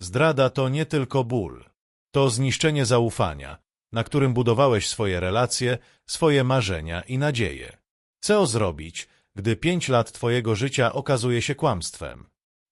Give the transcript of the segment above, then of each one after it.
Zdrada to nie tylko ból. To zniszczenie zaufania, na którym budowałeś swoje relacje, swoje marzenia i nadzieje. Co zrobić, gdy pięć lat twojego życia okazuje się kłamstwem?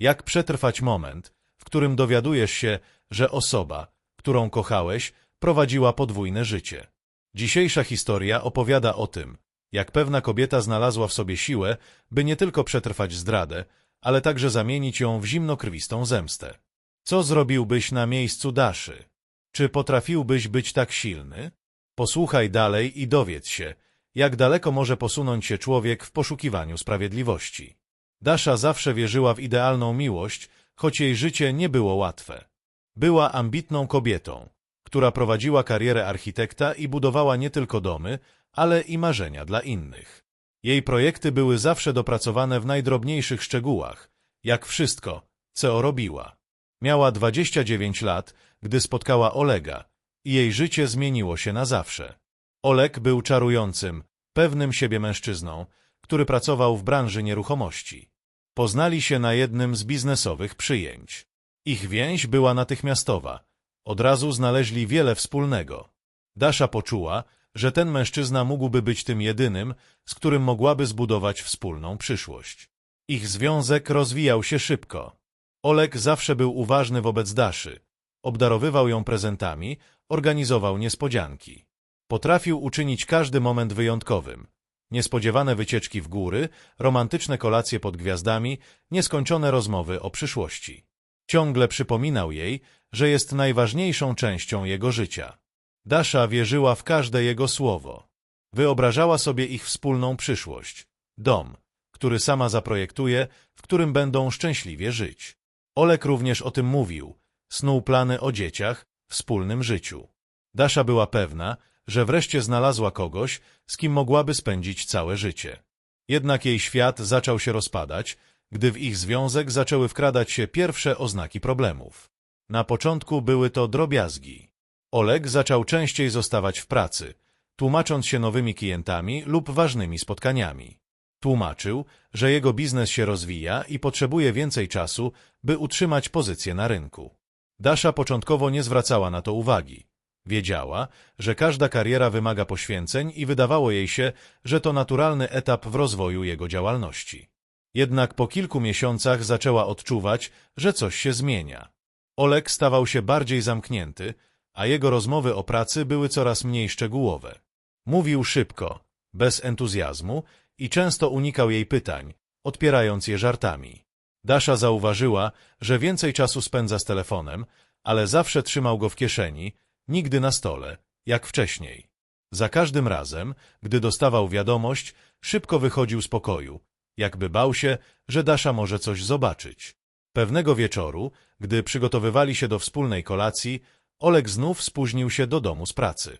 Jak przetrwać moment, w którym dowiadujesz się, że osoba, którą kochałeś, prowadziła podwójne życie? Dzisiejsza historia opowiada o tym, jak pewna kobieta znalazła w sobie siłę, by nie tylko przetrwać zdradę, ale także zamienić ją w zimnokrwistą zemstę. Co zrobiłbyś na miejscu Daszy? Czy potrafiłbyś być tak silny? Posłuchaj dalej i dowiedz się, jak daleko może posunąć się człowiek w poszukiwaniu sprawiedliwości. Dasza zawsze wierzyła w idealną miłość, choć jej życie nie było łatwe. Była ambitną kobietą, która prowadziła karierę architekta i budowała nie tylko domy, ale i marzenia dla innych. Jej projekty były zawsze dopracowane w najdrobniejszych szczegółach, jak wszystko, co robiła. Miała 29 lat, gdy spotkała Olega i jej życie zmieniło się na zawsze. Oleg był czarującym, pewnym siebie mężczyzną, który pracował w branży nieruchomości. Poznali się na jednym z biznesowych przyjęć. Ich więź była natychmiastowa. Od razu znaleźli wiele wspólnego. Dasza poczuła, że ten mężczyzna mógłby być tym jedynym, z którym mogłaby zbudować wspólną przyszłość. Ich związek rozwijał się szybko. Oleg zawsze był uważny wobec Daszy. Obdarowywał ją prezentami, organizował niespodzianki. Potrafił uczynić każdy moment wyjątkowym. Niespodziewane wycieczki w góry, romantyczne kolacje pod gwiazdami, nieskończone rozmowy o przyszłości. Ciągle przypominał jej, że jest najważniejszą częścią jego życia. Dasza wierzyła w każde jego słowo. Wyobrażała sobie ich wspólną przyszłość. Dom, który sama zaprojektuje, w którym będą szczęśliwie żyć. Olek również o tym mówił. Snuł plany o dzieciach, wspólnym życiu. Dasza była pewna, że wreszcie znalazła kogoś, z kim mogłaby spędzić całe życie. Jednak jej świat zaczął się rozpadać, gdy w ich związek zaczęły wkradać się pierwsze oznaki problemów. Na początku były to drobiazgi. Oleg zaczął częściej zostawać w pracy, tłumacząc się nowymi klientami lub ważnymi spotkaniami. Tłumaczył, że jego biznes się rozwija i potrzebuje więcej czasu, by utrzymać pozycję na rynku. Dasza początkowo nie zwracała na to uwagi. Wiedziała, że każda kariera wymaga poświęceń i wydawało jej się, że to naturalny etap w rozwoju jego działalności. Jednak po kilku miesiącach zaczęła odczuwać, że coś się zmienia. Oleg stawał się bardziej zamknięty, a jego rozmowy o pracy były coraz mniej szczegółowe. Mówił szybko, bez entuzjazmu i często unikał jej pytań, odpierając je żartami. Dasza zauważyła, że więcej czasu spędza z telefonem, ale zawsze trzymał go w kieszeni, nigdy na stole, jak wcześniej. Za każdym razem, gdy dostawał wiadomość, szybko wychodził z pokoju, jakby bał się, że Dasza może coś zobaczyć. Pewnego wieczoru, gdy przygotowywali się do wspólnej kolacji, Oleg znów spóźnił się do domu z pracy.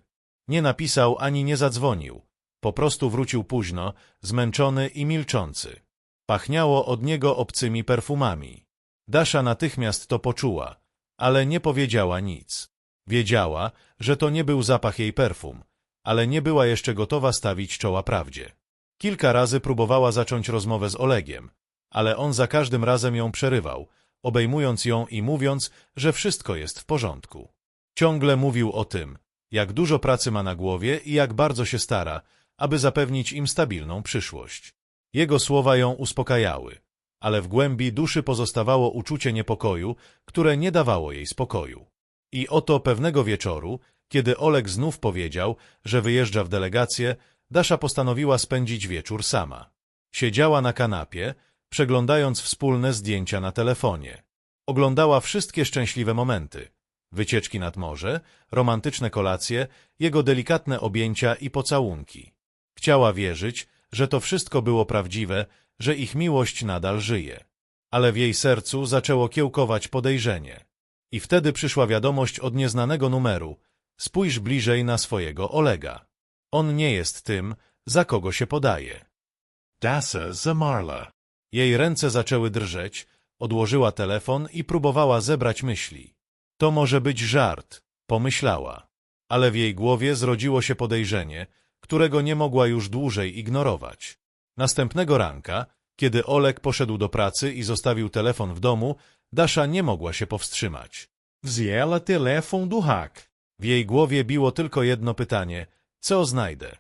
Nie napisał ani nie zadzwonił. Po prostu wrócił późno, zmęczony i milczący. Pachniało od niego obcymi perfumami. Dasza natychmiast to poczuła, ale nie powiedziała nic. Wiedziała, że to nie był zapach jej perfum, ale nie była jeszcze gotowa stawić czoła prawdzie. Kilka razy próbowała zacząć rozmowę z Olegiem, ale on za każdym razem ją przerywał, obejmując ją i mówiąc, że wszystko jest w porządku. Ciągle mówił o tym, jak dużo pracy ma na głowie i jak bardzo się stara, aby zapewnić im stabilną przyszłość. Jego słowa ją uspokajały, ale w głębi duszy pozostawało uczucie niepokoju, które nie dawało jej spokoju. I oto pewnego wieczoru, kiedy Oleg znów powiedział, że wyjeżdża w delegację, Dasza postanowiła spędzić wieczór sama. Siedziała na kanapie, przeglądając wspólne zdjęcia na telefonie. Oglądała wszystkie szczęśliwe momenty. Wycieczki nad morze, romantyczne kolacje, jego delikatne objęcia i pocałunki. Chciała wierzyć, że to wszystko było prawdziwe, że ich miłość nadal żyje. Ale w jej sercu zaczęło kiełkować podejrzenie. I wtedy przyszła wiadomość od nieznanego numeru. Spójrz bliżej na swojego Olega. On nie jest tym, za kogo się podaje. Dasa Zamarla. Jej ręce zaczęły drżeć, odłożyła telefon i próbowała zebrać myśli. To może być żart, pomyślała. Ale w jej głowie zrodziło się podejrzenie, którego nie mogła już dłużej ignorować. Następnego ranka, kiedy Olek poszedł do pracy i zostawił telefon w domu, Dasza nie mogła się powstrzymać. Wzięła telefon do hak. W jej głowie biło tylko jedno pytanie – co znajdę?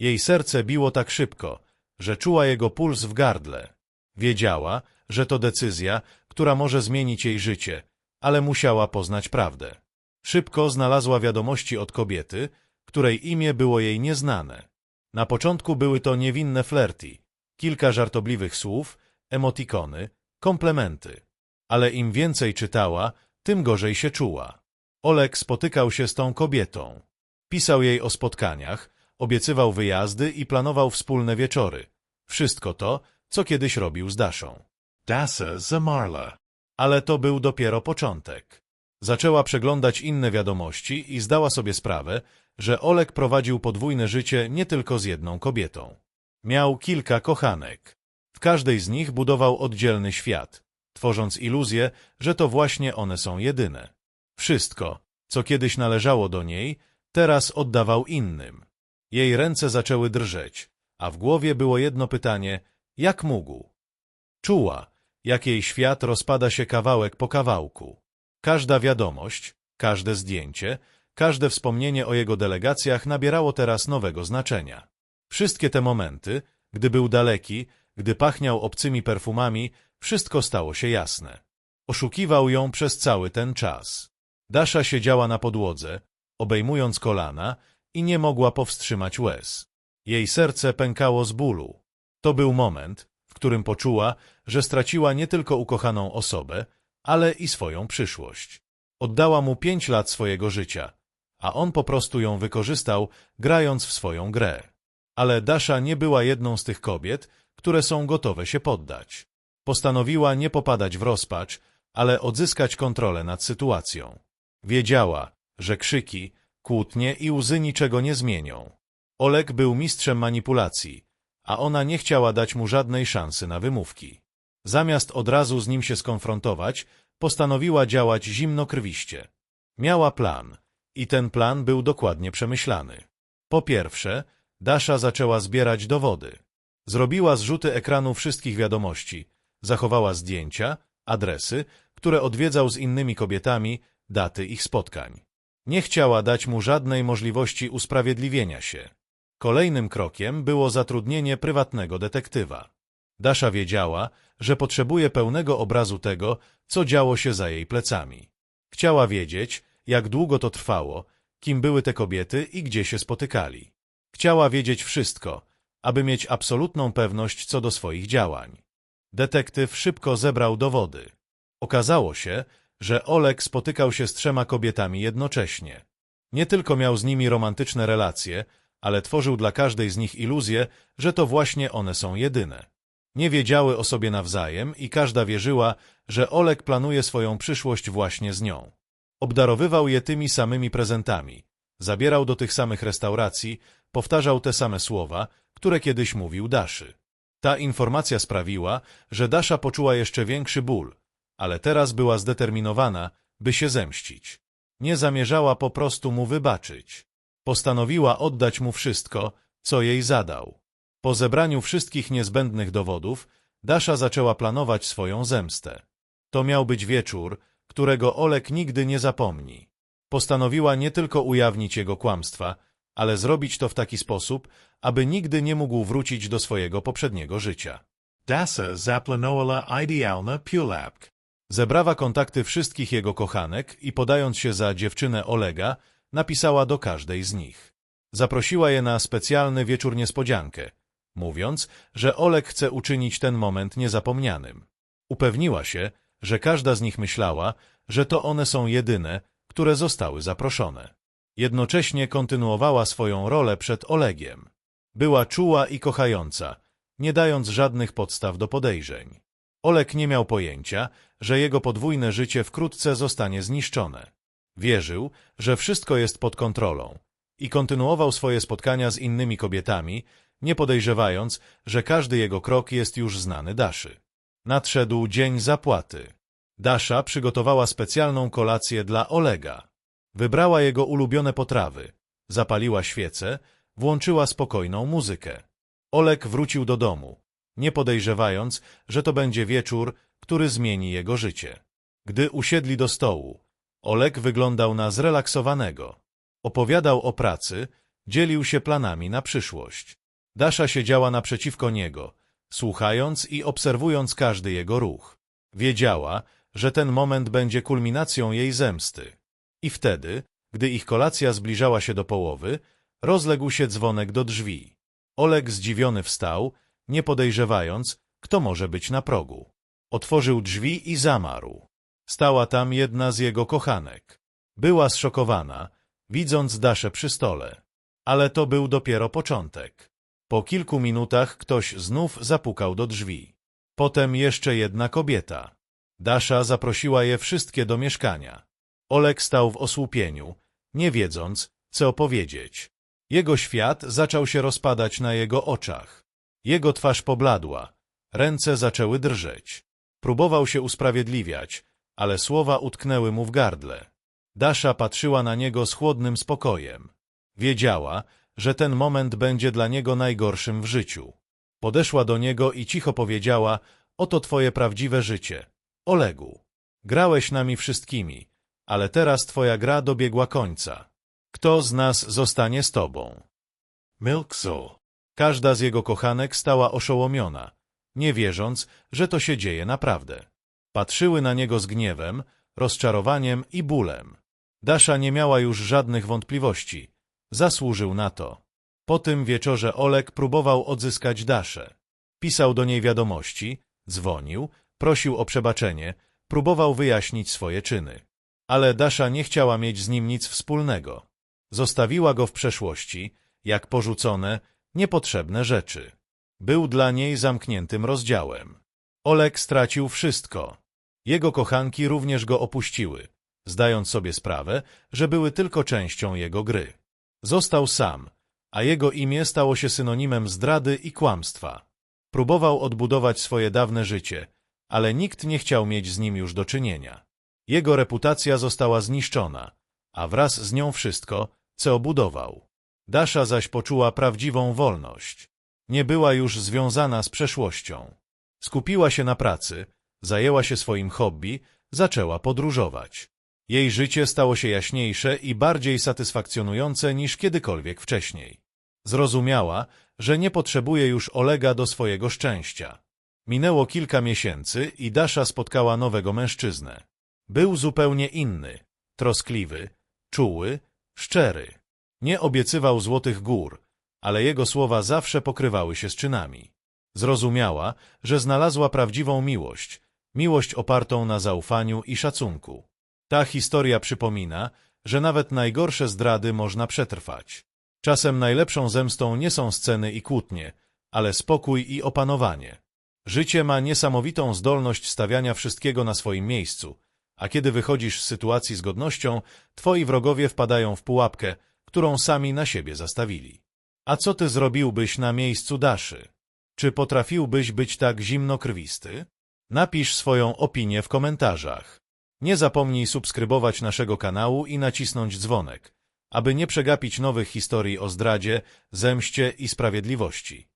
Jej serce biło tak szybko, że czuła jego puls w gardle. Wiedziała, że to decyzja, która może zmienić jej życie, ale musiała poznać prawdę. Szybko znalazła wiadomości od kobiety, której imię było jej nieznane. Na początku były to niewinne flirty, kilka żartobliwych słów, emotikony, komplementy. Ale im więcej czytała, tym gorzej się czuła. Olek spotykał się z tą kobietą. Pisał jej o spotkaniach, obiecywał wyjazdy i planował wspólne wieczory. Wszystko to, co kiedyś robił z Daszą. Dasa zamarła. Ale to był dopiero początek. Zaczęła przeglądać inne wiadomości i zdała sobie sprawę, że Olek prowadził podwójne życie nie tylko z jedną kobietą. Miał kilka kochanek. W każdej z nich budował oddzielny świat, tworząc iluzję, że to właśnie one są jedyne. Wszystko, co kiedyś należało do niej, teraz oddawał innym. Jej ręce zaczęły drżeć, a w głowie było jedno pytanie – jak mógł? Czuła, jak jej świat rozpada się kawałek po kawałku. Każda wiadomość, każde zdjęcie, każde wspomnienie o jego delegacjach nabierało teraz nowego znaczenia. Wszystkie te momenty, gdy był daleki, gdy pachniał obcymi perfumami, wszystko stało się jasne. Oszukiwał ją przez cały ten czas. Dasza siedziała na podłodze, obejmując kolana i nie mogła powstrzymać łez. Jej serce pękało z bólu. To był moment, w którym poczuła, że straciła nie tylko ukochaną osobę, ale i swoją przyszłość. Oddała mu pięć lat swojego życia, a on po prostu ją wykorzystał, grając w swoją grę. Ale Dasza nie była jedną z tych kobiet, które są gotowe się poddać. Postanowiła nie popadać w rozpacz, ale odzyskać kontrolę nad sytuacją. Wiedziała, że krzyki, kłótnie i łzy niczego nie zmienią. Olek był mistrzem manipulacji, a ona nie chciała dać mu żadnej szansy na wymówki. Zamiast od razu z nim się skonfrontować, postanowiła działać zimnokrwiście. Miała plan i ten plan był dokładnie przemyślany. Po pierwsze, Dasza zaczęła zbierać dowody. Zrobiła zrzuty ekranu wszystkich wiadomości, zachowała zdjęcia, adresy, które odwiedzał z innymi kobietami, daty ich spotkań. Nie chciała dać mu żadnej możliwości usprawiedliwienia się. Kolejnym krokiem było zatrudnienie prywatnego detektywa. Dasza wiedziała, że potrzebuje pełnego obrazu tego, co działo się za jej plecami. Chciała wiedzieć, jak długo to trwało, kim były te kobiety i gdzie się spotykali. Chciała wiedzieć wszystko, aby mieć absolutną pewność co do swoich działań. Detektyw szybko zebrał dowody. Okazało się, że Olek spotykał się z trzema kobietami jednocześnie. Nie tylko miał z nimi romantyczne relacje, ale tworzył dla każdej z nich iluzję, że to właśnie one są jedyne. Nie wiedziały o sobie nawzajem i każda wierzyła, że Olek planuje swoją przyszłość właśnie z nią. Obdarowywał je tymi samymi prezentami, zabierał do tych samych restauracji, powtarzał te same słowa, które kiedyś mówił Daszy. Ta informacja sprawiła, że Dasza poczuła jeszcze większy ból, ale teraz była zdeterminowana, by się zemścić. Nie zamierzała po prostu mu wybaczyć. Postanowiła oddać mu wszystko, co jej zadał. Po zebraniu wszystkich niezbędnych dowodów, Dasza zaczęła planować swoją zemstę. To miał być wieczór, którego Olek nigdy nie zapomni. Postanowiła nie tylko ujawnić jego kłamstwa, ale zrobić to w taki sposób, aby nigdy nie mógł wrócić do swojego poprzedniego życia. Dasa zaplanowała idealna pulapk. Zebrała kontakty wszystkich jego kochanek i podając się za dziewczynę Olega, napisała do każdej z nich. Zaprosiła je na specjalny wieczór niespodziankę, mówiąc, że Oleg chce uczynić ten moment niezapomnianym. Upewniła się, że każda z nich myślała, że to one są jedyne, które zostały zaproszone. Jednocześnie kontynuowała swoją rolę przed Olegiem. Była czuła i kochająca, nie dając żadnych podstaw do podejrzeń. Oleg nie miał pojęcia, że jego podwójne życie wkrótce zostanie zniszczone. Wierzył, że wszystko jest pod kontrolą i kontynuował swoje spotkania z innymi kobietami, nie podejrzewając, że każdy jego krok jest już znany Daszy. Nadszedł dzień zapłaty. Dasza przygotowała specjalną kolację dla Olega. Wybrała jego ulubione potrawy, zapaliła świecę, włączyła spokojną muzykę. Oleg wrócił do domu, nie podejrzewając, że to będzie wieczór, który zmieni jego życie. Gdy usiedli do stołu, Olek wyglądał na zrelaksowanego. Opowiadał o pracy, dzielił się planami na przyszłość. Dasza siedziała naprzeciwko niego, słuchając i obserwując każdy jego ruch. Wiedziała, że ten moment będzie kulminacją jej zemsty. I wtedy, gdy ich kolacja zbliżała się do połowy, rozległ się dzwonek do drzwi. Oleg zdziwiony wstał, nie podejrzewając, kto może być na progu. Otworzył drzwi i zamarł. Stała tam jedna z jego kochanek. Była zszokowana, widząc Daszę przy stole. Ale to był dopiero początek. Po kilku minutach ktoś znów zapukał do drzwi. Potem jeszcze jedna kobieta. Dasza zaprosiła je wszystkie do mieszkania. Olek stał w osłupieniu, nie wiedząc, co powiedzieć. Jego świat zaczął się rozpadać na jego oczach. Jego twarz pobladła, ręce zaczęły drżeć. Próbował się usprawiedliwiać, ale słowa utknęły mu w gardle. Dasza patrzyła na niego z chłodnym spokojem. Wiedziała, że ten moment będzie dla niego najgorszym w życiu. Podeszła do niego i cicho powiedziała, oto twoje prawdziwe życie. Olegu, grałeś nami wszystkimi, ale teraz twoja gra dobiegła końca. Kto z nas zostanie z tobą? Milk Soul. Każda z jego kochanek stała oszołomiona, nie wierząc, że to się dzieje naprawdę. Patrzyły na niego z gniewem, rozczarowaniem i bólem. Dasza nie miała już żadnych wątpliwości. Zasłużył na to. Po tym wieczorze Olek próbował odzyskać Daszę. Pisał do niej wiadomości, dzwonił, prosił o przebaczenie, próbował wyjaśnić swoje czyny. Ale Dasza nie chciała mieć z nim nic wspólnego. Zostawiła go w przeszłości, jak porzucone, niepotrzebne rzeczy. Był dla niej zamkniętym rozdziałem. Olek stracił wszystko. Jego kochanki również go opuściły, zdając sobie sprawę, że były tylko częścią jego gry. Został sam, a jego imię stało się synonimem zdrady i kłamstwa. Próbował odbudować swoje dawne życie, ale nikt nie chciał mieć z nim już do czynienia. Jego reputacja została zniszczona, a wraz z nią wszystko, co budował. Dasza zaś poczuła prawdziwą wolność. Nie była już związana z przeszłością. Skupiła się na pracy, zajęła się swoim hobby, zaczęła podróżować. Jej życie stało się jaśniejsze i bardziej satysfakcjonujące niż kiedykolwiek wcześniej. Zrozumiała, że nie potrzebuje już Olega do swojego szczęścia. Minęło kilka miesięcy i Dasza spotkała nowego mężczyznę. Był zupełnie inny, troskliwy, czuły, szczery. Nie obiecywał złotych gór, ale jego słowa zawsze pokrywały się z czynami. Zrozumiała, że znalazła prawdziwą miłość, miłość opartą na zaufaniu i szacunku. Ta historia przypomina, że nawet najgorsze zdrady można przetrwać. Czasem najlepszą zemstą nie są sceny i kłótnie, ale spokój i opanowanie. Życie ma niesamowitą zdolność stawiania wszystkiego na swoim miejscu, a kiedy wychodzisz z sytuacji z godnością, twoi wrogowie wpadają w pułapkę, którą sami na siebie zastawili. A co ty zrobiłbyś na miejscu Daszy? Czy potrafiłbyś być tak zimnokrwisty? Napisz swoją opinię w komentarzach. Nie zapomnij subskrybować naszego kanału i nacisnąć dzwonek, aby nie przegapić nowych historii o zdradzie, zemście i sprawiedliwości.